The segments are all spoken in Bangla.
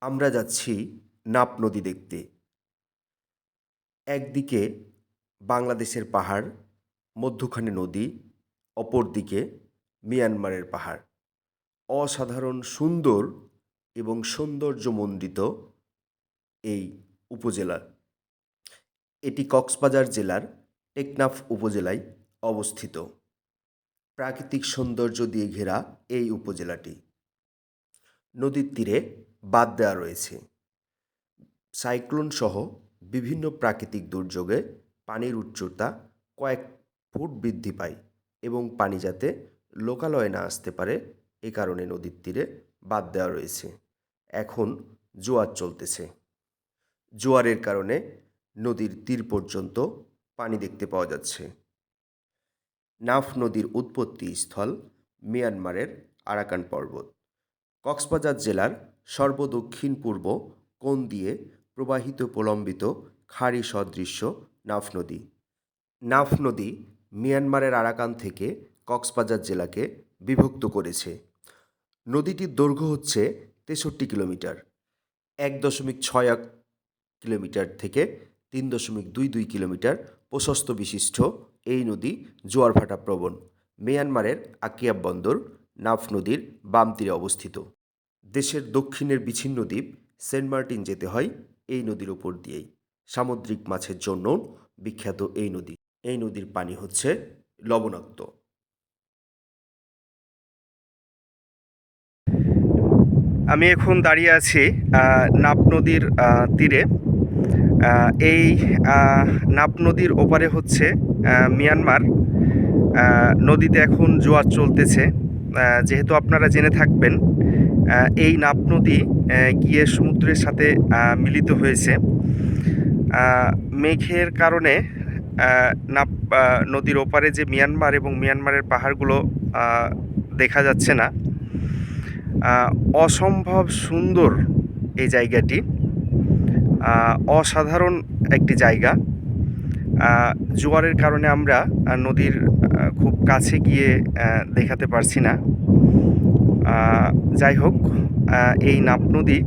আমরা যাচ্ছি নাপ নদী দেখতে। একদিকে বাংলাদেশের পাহাড়, মধ্যখানে নদী, অপরদিকে মিয়ানমারের পাহাড়। অসাধারণ, সুন্দর এবং সৌন্দর্যমণ্ডিত এই উপজেলা। এটি কক্সবাজার জেলার টেকনাফ উপজেলায় অবস্থিত। প্রাকৃতিক সৌন্দর্য দিয়ে ঘেরা এই উপজেলাটি। নদীর তীরে বাদ দেওয়া রয়েছে। সাইক্লোন সহ বিভিন্ন প্রাকৃতিক দুর্যোগে পানির উচ্চতা কয়েক ফুট বৃদ্ধি পায় এবং পানি যাতে লোকালয়ে না আসতে পারে, এ কারণে নদীর তীরে বাদ দেওয়া রয়েছে। এখন জোয়ার চলতেছে। জোয়ারের কারণে নদীর তীর পর্যন্ত পানি দেখতে পাওয়া যাচ্ছে। নাফ নদীর উৎপত্তি স্থল মিয়ানমারের আরাকান পর্বত। কক্সবাজার জেলার সর্বদক্ষিণ পূর্ব কোণ দিয়ে প্রবাহিত প্রলম্বিত খাড়ি সদৃশ্য নাফ নদী। নাফ নদী মিয়ানমারের আরাকান থেকে কক্সবাজার জেলাকে বিভক্ত করেছে। নদীটির দৈর্ঘ্য হচ্ছে তেষট্টি কিলোমিটার, এক দশমিক ছয় এক কিলোমিটার থেকে তিন দশমিক দুই দুই কিলোমিটার প্রশস্ত বিশিষ্ট এই নদী জোয়ারভাটা প্রবণ। মিয়ানমারের আকিয়াব বন্দর নাফ নদীর বাম তীরে অবস্থিত। দেশের দক্ষিণের বিচ্ছিন্ন দ্বীপ সেন্ট মার্টিন যেতে হয় এই নদীর উপর দিয়েই। সামুদ্রিক মাছের জন্য বিখ্যাত এই নদী। এই নদীর পানি হচ্ছে লবণাক্ত। আমি এখন দাঁড়িয়ে আছি নাপ নদীর তীরে। এই নাপ নদীর ওপারে হচ্ছে মিয়ানমার। নদীতে এখন জোয়ার চলতেছে। যেহেতু আপনারা জেনে থাকবেন এই নাপ নদী গিয়ে সমুদ্রের সাথে মিলিত হয়েছে। মেঘের কারণে নাপ নদীর ওপারে যে মিয়ানমার এবং মিয়ানমারের পাহাড়গুলো দেখা যাচ্ছে না। অসম্ভব সুন্দর এই জায়গাটি। অসাধারণ একটি জায়গা। জোয়ারের কারণে আমরা নদীর খুব কাছে গিয়ে দেখাতে পারছি না। যাই হোক এই নাপ নদী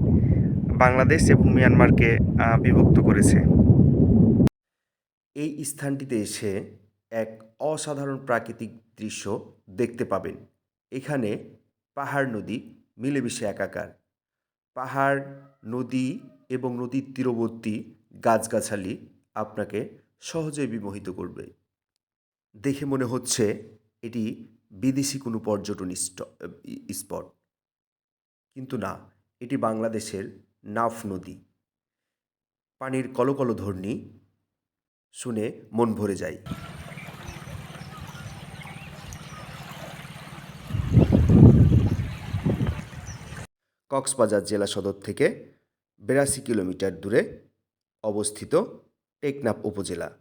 বাংলাদেশ এবং মিয়ানমারকে বিভক্ত করেছে। এই স্থানটিতে এসে এক অসাধারণ প্রাকৃতিক দৃশ্য দেখতে পাবেন। এখানে পাহাড় নদী মিলেমিশে একাকার। পাহাড়, নদী এবং নদীর তীরবর্তী গাছগাছালি আপনাকে সহজেই বিমোহিত করবে। দেখে মনে হচ্ছে এটি বিদেশি কোনো পর্যটন স্পট। কিন্তু না, এটি বাংলাদেশের নাফ নদী। পানির কলকল ধ্বনি শুনে মন ভরে যায়। কক্সবাজার জেলা সদর থেকে বিরাশি কিলোমিটার দূরে অবস্থিত টেকনাফ উপজেলা।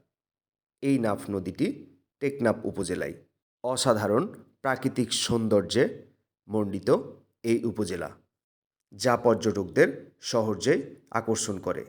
এই নাফ নদীটি টেকনাফ উপজেলায়। অসাধারণ প্রাকৃতিক সৌন্দর্যে মণ্ডিত এই উপজেলা যা পর্যটকদের সহজেই আকর্ষণ করে।